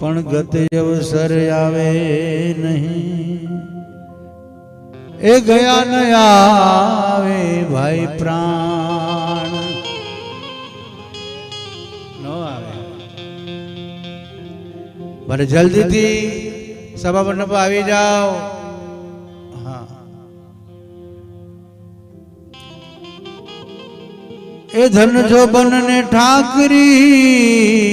પણ ગત અવસર આવે નહીં. એ ગયા ન આવે ભાઈ પ્રાણ. ન આવે. ભલે જલ્દીથી સભા મંડપ આવી જાઓ. એ ધન જો બનને ઠાકરી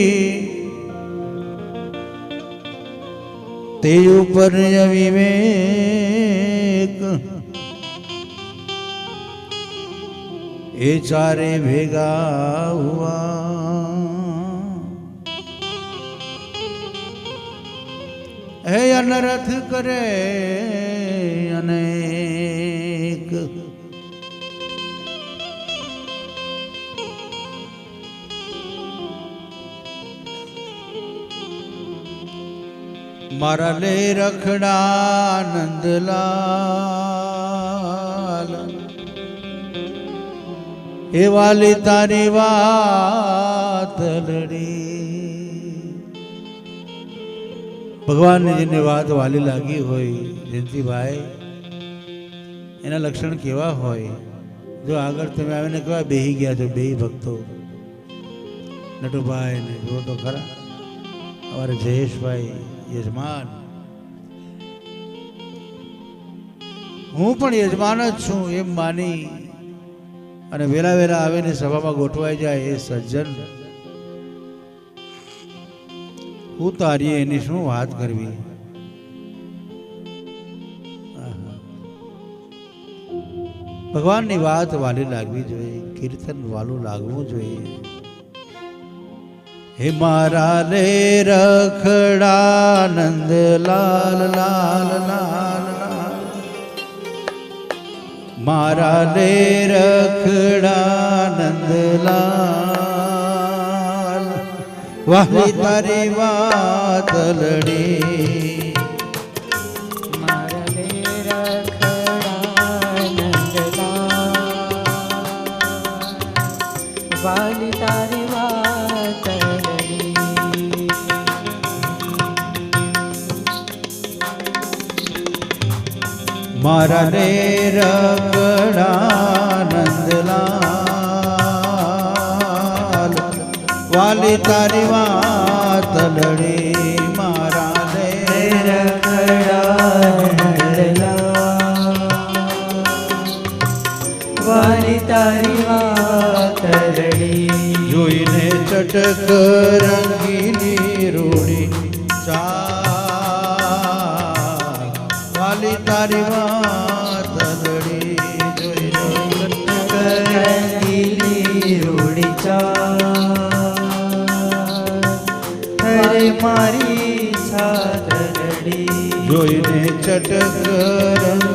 તે ઉપર વિવેક એ ચારે ભેગા હુઆ. હે અનરથ કરે અનેક મારા લે રખડા નંદલાલ એ વાલી તારી વાત લડી ભગવાનની જેને વાત વાલી લાગી હોય, જયંતિભાઈ, એના લક્ષણ કેવા હોય? જો આગળ તમે આવીને કેવા બેહી ગયા છો બે ભક્તો? નટુભાઈ ને જુઓ તો ખરા. અમારે જયેશભાઈ યજમાન. હું પણ યજમાન જ છું એમ માની અને વેલા વેલા આવીને સભામાં ગોઠવાઈ જાય એ સજ્જન. હું તારી એની શું વાત કરવી? ભગવાનની વાત વાલી લાગવી જોઈએ, કીર્તન વાલું લાગવું જોઈએ. હે મારા રે રખડાનંદ લાલ લાલ લાલ મારા રે રખડાનંદ લાલ. વાહ તારી વાત લડી. વાલી તારી વાત મારા રે રખડા નંદલાલ વાલી તારી વાત લડી મારા રે રખડા નંદલાલ. વાલી તારી વાત લડી. જોઈને ચટક રંગીલી રૂડી ચાલ તારી વાત જોઈને રંગીલી રૂડી ચાલ. હરે મારી છાતરડી જોઈને ચટક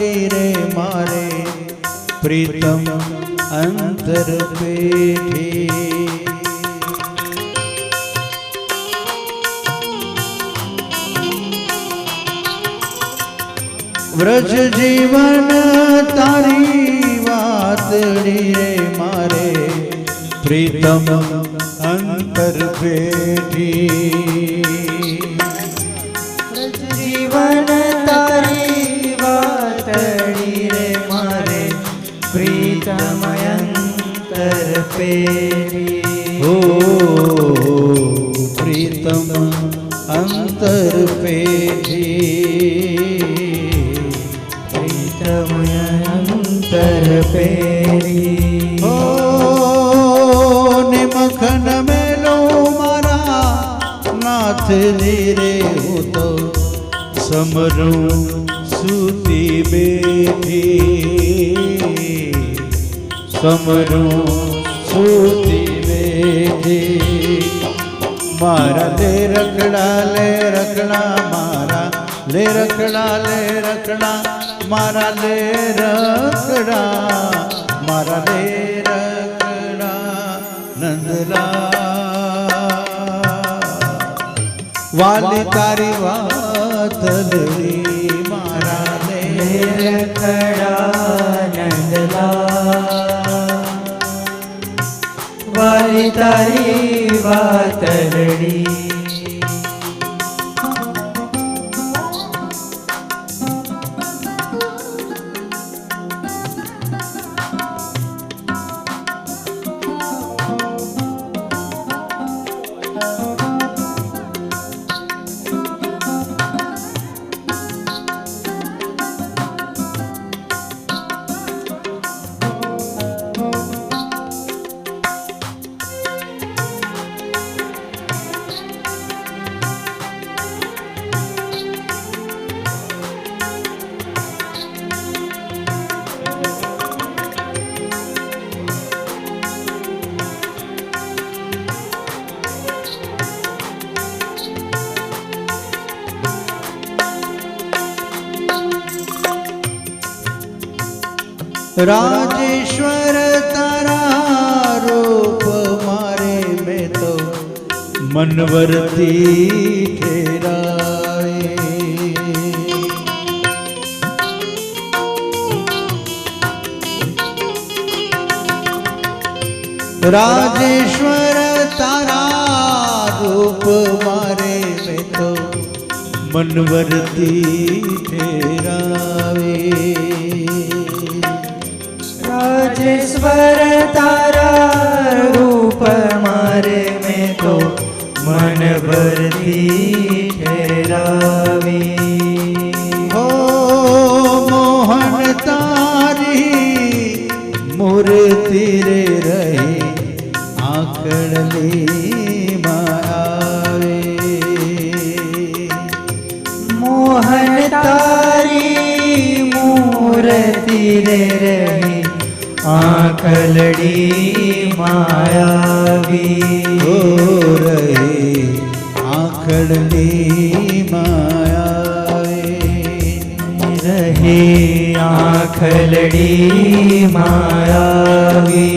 વાતડી રે, મારે પ્રીતમ અંતર પેઠી વ્રજ જીવન તારી વાતડી રે મારે પ્રીતમ અંતર પેઠી પ્રીતમયંતર પેરી ઓ પ્રીતમ અંતર પેઠી પ્રીતમયંતર પેરી ઓ નિમખન મેલો મારા નાથજી રે હું તો સમરું સૂતી બેઠી સમરું સૂતી બેઠી મારા લે રખડા લે રખડા, મારા લે રખડા લે રખડા, મારા લે રખડા, મારા લે રખડા, નંદલા. વાલી તારી વાત મારા તારી વાતલડી રાજેશ્વર, તારા રૂપ મારે મેં તો મનવરતી ઠેરાય રાજેશ્વર, તારા રૂપ મારે મેં તો મનવરતી ઠેરાવે રાજેશ્વર તારા રૂપ મારે મેં તો મન ભરતી ઠેરાવી હો મોહન તારી મૂર્તિ રે રહી આંકડલી માયાવે મોહન તારી મૂર્તિ રે રહી આંખલડી માયાવી ઓ રહી આંકડલી માયાવે રહે આંખલડી માયાવી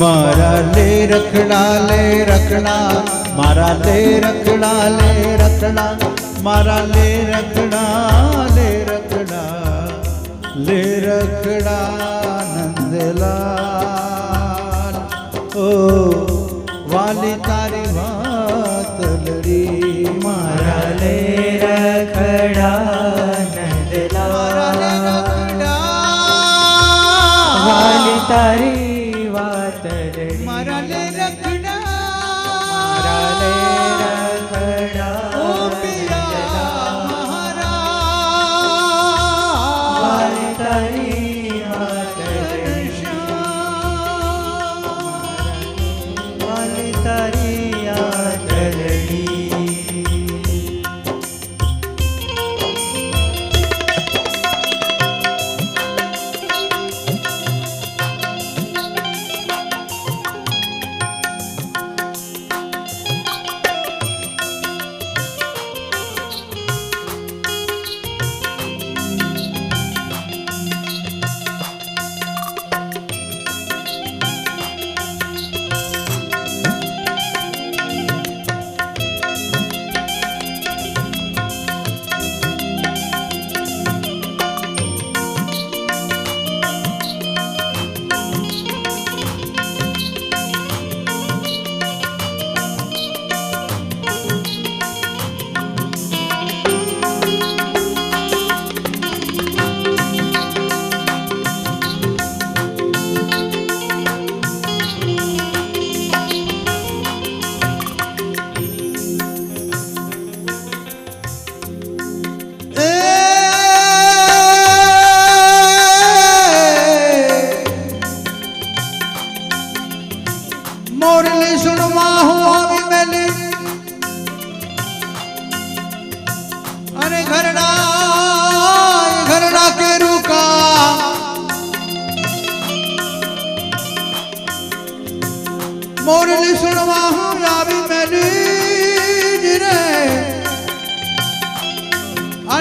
મારા લે રખડા લે રખડા મારા લે રખડા લે રખડા મારા લે રખડા લે રખડા લે રખડા નંદલાલ ઓ વાલી તારી વાત લડી મારા લે રખડા નંદલા વાલી તારી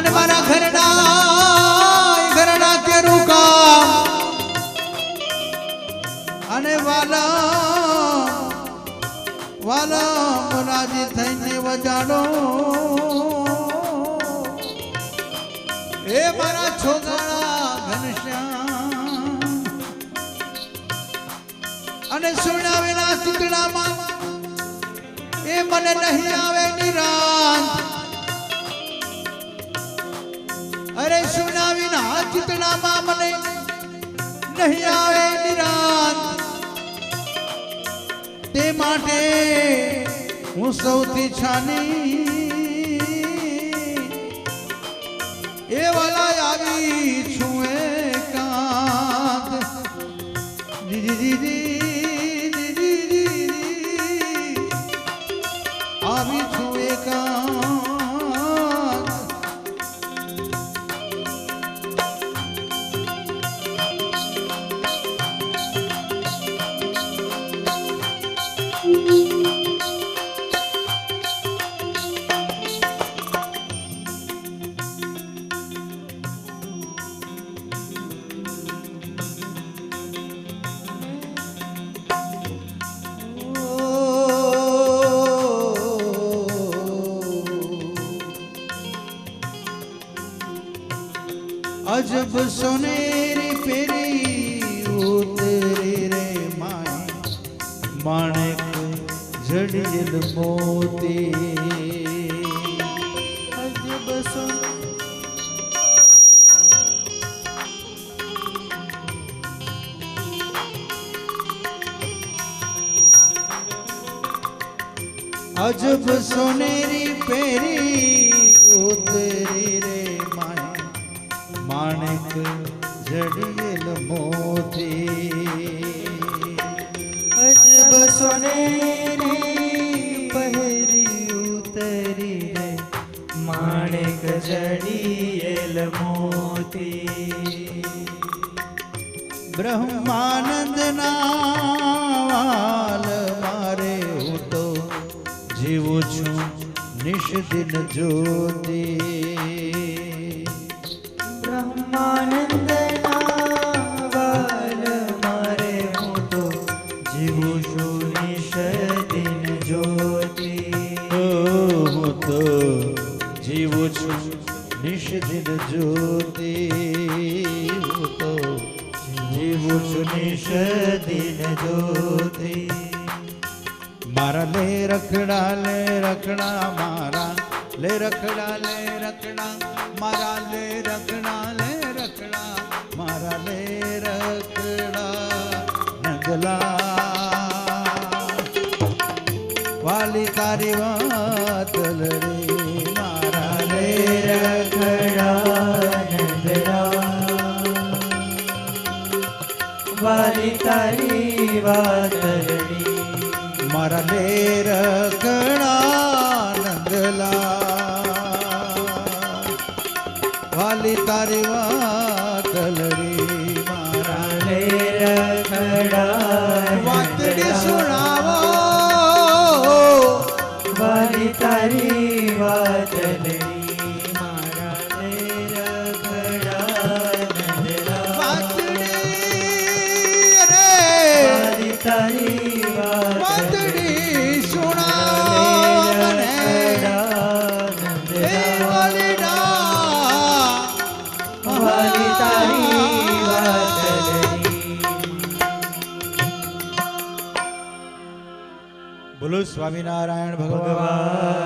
અને મારા ઘરના ઘરના અને વાલા વાલા મોરાજી થઈને વજાડો. એ મારા છોકરા ઘનશ્યામ. અને સુણાવેલા તીકડામાં એ મને નહીં આવે નિરાંત. ચિતડામાં મને નહીં આવે નિરાત. તે માટે હું સૌથી છાની. એ વાલા આવી છું એ કાંત જી જી જી. આવી છું એકાંત. અજબ સોનેરી પેરી ઉતરી રે માય માણેક જડિયલ મોતી અજબ સુન અજબ સોનેરી પેરી ઉતરી રે માણેક જડિયેલ મોતી. અજબ સોનેરી પહેરી ઉતરી રે માણેક જડિયેલ મોતી બ્રહ્માનંદના વાલ મારે હું તો જીવું છું નિષ્દિન જ્યોતિ. નિષદિન જોતી મારા લે રખડા લે રખડા, મારા લે રખડા લે રખડા. મારા લે રખડા લે રખડા. મારા લે રખડા, નગલા. વાલી તારી વાત રે, મારા લે રખડા. વાલી તારી વાતરડી મારા લે ગણાનંદલા નંદલા વાલી તારી વાતલડી તારી વાતડી સુણાવો સ્વામિનારાયણ ભગવાન.